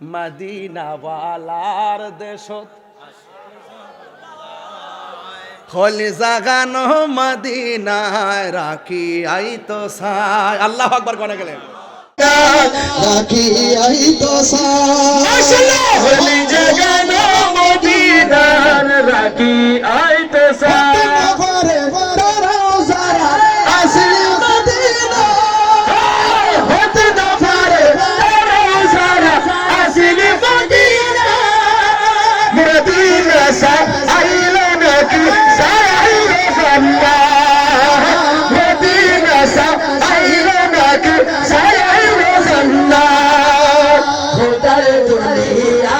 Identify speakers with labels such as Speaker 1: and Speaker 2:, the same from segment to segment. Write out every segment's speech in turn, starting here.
Speaker 1: মদিনাওয়ালার দেশত। হলি জাগানো মদিনায় রাখি আই তো সাই। আল্লাহ আকবার কোনে গেলেন?
Speaker 2: রাখি আই তো
Speaker 3: হলি
Speaker 2: মদিনা
Speaker 3: সা আইলো খোদার দুনিয়া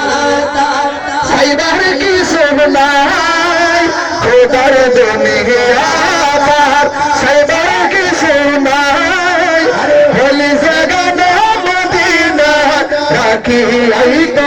Speaker 3: তার সাইবার কি শুনলাই খোদার দুনিয়া তার সাইবার কি শুনলাই হলি জাগানো মদিনা রাখি আই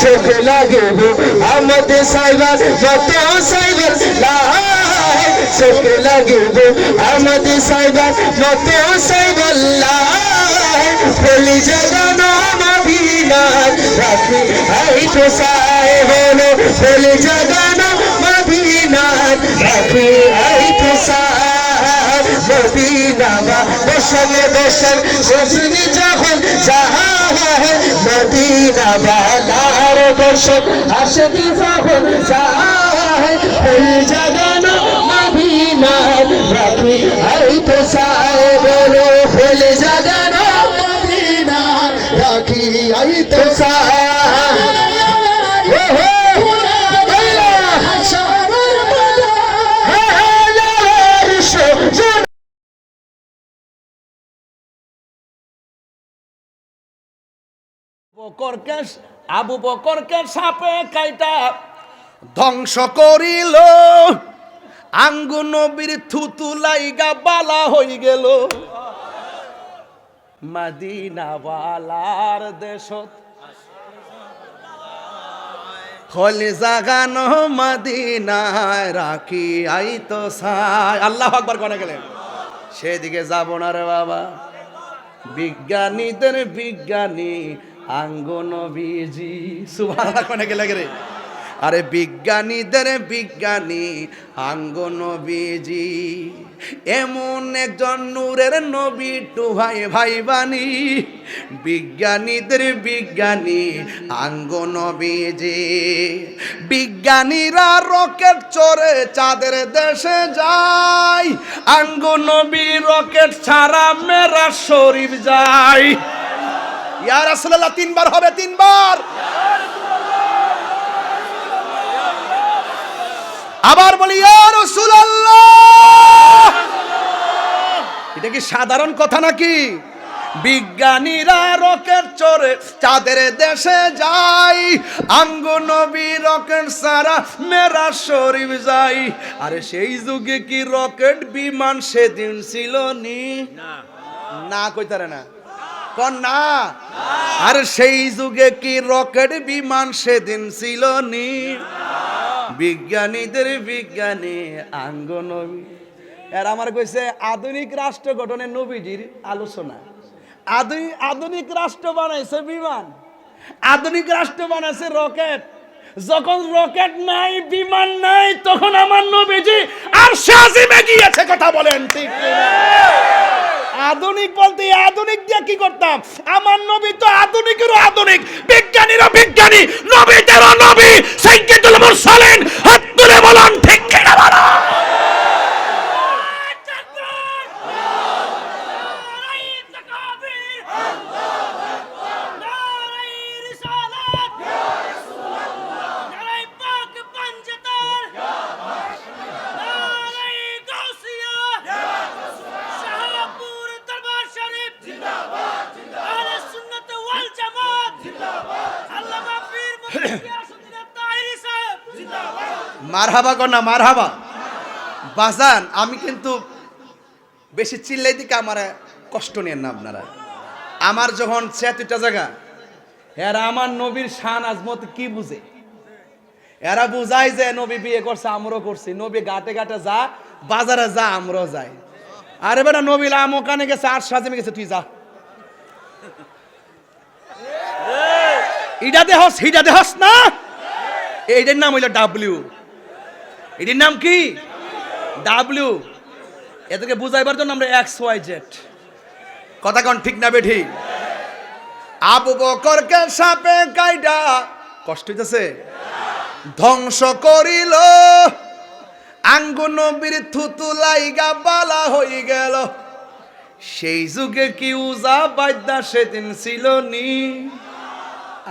Speaker 3: চোখ লাগে আমাদের সাইবার যত সাইবার চোখ লাগে আমাদের সাইবার যত সাইবার বলি জগানো মদিনার রাখি আই তো সাই হলো বলি জগানো মদিনা বা বসলে বসল বসনি যখন যাহা মদিনা বালার দর্শক আসে কি যখন যায় ওই জাগানো মদিনা রাখি। আই তো সায় বলো, ফেলে জাগানো মদিনা রাখি। আই তো সায়
Speaker 1: বকরকে আবু বকরকে সাপে কাইটা। ধ্বংস করিল আঙ্গু নবীর থুতু লাইগা বালা হই গেল। মাদিনাওয়ালার দেশত। হলি জাগানো মদিনায় রাখি আই তো সাই আল্লাহ আকবার কোনে গেলেন। সেদিকে যাব না রে বাবা। বিজ্ঞানীদের বিজ্ঞানী আঙ্গন বিজি সুভাষ কোনে গেলে রে? আরে বিজ্ঞানীদের বিজ্ঞানী আঙ্গন বিজি এমন একজন নূরের নবী, টুহাই ভাই ভাই বাণী বিজ্ঞানীদের বিজ্ঞানী আঙ্গন বিজি বিজ্ঞানীরা রকেট চড়ে চাঁদের দেশে যায় আঙ্গন নবী রকেট ছাড়া মেরা শরীর যায়। ইয়া রাসূলুল্লাহ তিনবার হবে তিনবার। আবার বলি ইয়া রাসূলুল্লাহ। এটা কি সাধারণ কথা নাকি? বিজ্ঞানীরা রকেট চড়ে চাঁদের দেশে যায় আঙ্গু নবী রকেট সারা মেরা শরীফ যাই আরে সেই যুগে কি রকেট বিমান সেদিন ছিল নি। না কইতারে না। কন না আর সেই যুগে কি রকেট বিমান সেদিন ছিল নি? বিজ্ঞানীদের বিজ্ঞানী আঙ্গ এর আমার কইছে, আধুনিক রাষ্ট্র গঠনের নবীজির আলোচনা। আধুনিক আধুনিক রাষ্ট্র বানাইছে বিমান। আধুনিক রাষ্ট্র বানাইছে রকেট। যখন রকেট নাই, বিমান নাই, তখন আমার নবীজি আর সাজিমে গিয়েছে, কথা বলেন ঠিক? আধুনিক বলতে আধুনিক দিয়ে কি করতাম? আমার নবী তো আধুনিকেরও আধুনিক। বিজ্ঞানীর বিজ্ঞানী। নবীদেরও নবী। সাইকেতুল মুরসালিন। হাত তুলে বলুন, ঠিক মারহাবা কর না, মারহাবা। বাজান, আমি কিন্তু বেশি চিল্লাই দিকে আমার কষ্ট নেন না আপনারা। আমার যখন ছিয়াত্তরটা জায়গা, এরা আমার নবীর শান আজমত কি বুঝে? এরা বুঝাই যে নবী বিয়ে করছে, আমরাও করছি। নবী ঘাটে ঘাটে যা, বাজারে যা, আমরাও যাই। আরে বেটা, নবী আম ওখানে গেছে, আর সাজিমে গেছে, তুই যা। ইডা দেহস, হিডা দেহস না? এইটার নাম হইল ডাব্লিউ এটির নাম কি? ডাব্লিউ এদেরকে বুঝাইবার জন্য আমরা এক্স ওয়াই জেড কথা কোন ঠিক না বেঠি? আবু বকরকে সাপে কাইডা। কষ্ট হইতেছে? ধ্বংস করিল। আঙ্গু নবীর থুতু লাইগা বালা হই গেল। সেই যুগে কি উজা বাদ্যা সেদিন ছিল নি?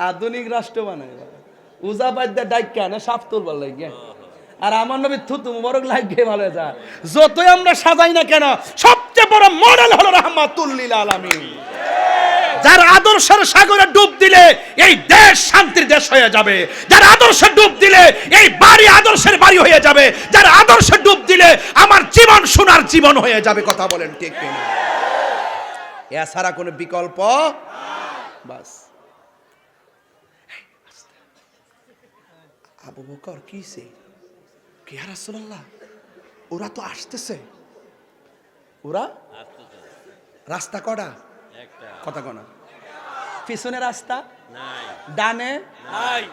Speaker 1: আধুনিক রাষ্ট্র বানায় উজা বাদ্যা ডাইকা না সাপ তুলবার লাগে আর আমার নবী থুতু মুবারক লাগে ভালো যা যতই আমরা সাজাই না কেন, সবচেয়ে বড় মডেল হলো রহমাতুল্লিল আলামিন। যার আদর্শের সাগরে ডুব দিলে এই দেশ শান্তির দেশ হয়ে যাবে। যার আদর্শে ডুব দিলে এই বাড়ি আদর্শের বাড়ি হয়ে যাবে। যার আদর্শে ডুব দিলে আমার জীবন সোনার জীবন হয়ে যাবে, কথা বলেন ঠিক কিনা? এছাড়া কোনো বিকল্প? বাস। আবু বকর কিসে রাসূলুল্লাহ ওরা তো আসতেছে। ওরা? রাস্তা কটা? কথা কনা পিছনে রাস্তা? ডানে?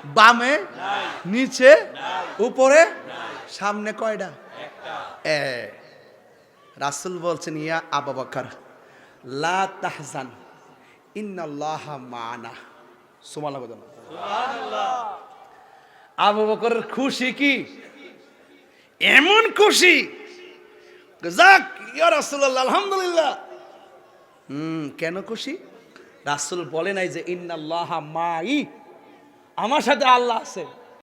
Speaker 1: বামে? নিচে? উপরে? সামনে কয়টা? এ রাসূল বলছেন ইয়া আবু বকর লা তাহজান ইন্নাল্লাহ মানা। বলেন। আবু বকরের খুশি কি? এমন খুশি। যাক, ইয়া রাসূলুল্লাহ, আলহামদুলিল্লাহ। হুম, কেন খুশি? রাসূল বলে নাই যে, ইন্নাল্লাহ মাই। আমার সাথে আল্লাহ আছে।